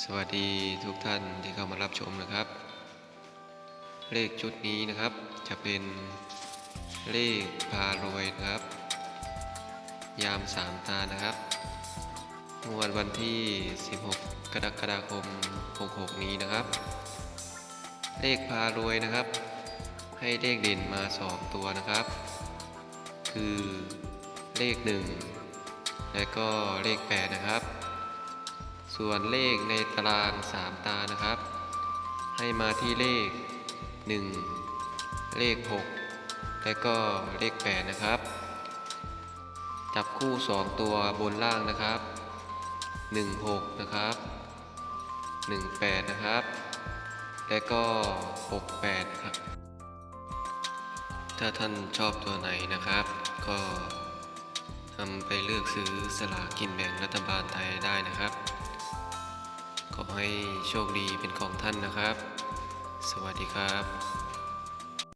สวัสดีทุกท่านที่เข้ามารับชมนะครับ เลขชุดนี้นะครับ จะเป็นเลขพารวยนะครับ ยามสามตานะครับงวดวันที่ 16 กรกฎาคม 66 นี้นะครับ เลขพารวยนะครับ ให้เลขเด่นมา 2 ตัวนะครับ คือเลข 1 และก็เลข 8 นะครับ ส่วนเลขในตาราง 3 ตานะครับ ให้มาที่เลข 1 เลข 6 และก็เลข 8 นะครับ จับคู่ 2 ตัวบนล่างนะครับ 16 นะครับ 18 นะครับ และก็ 68 ครับ ถ้าท่านชอบตัวไหนนะครับ ก็นำไปเลือกซื้อสลากกินแบ่งรัฐบาลไทยได้นะครับ ให้โชคดีเป็นของท่านนะครับ สวัสดีครับ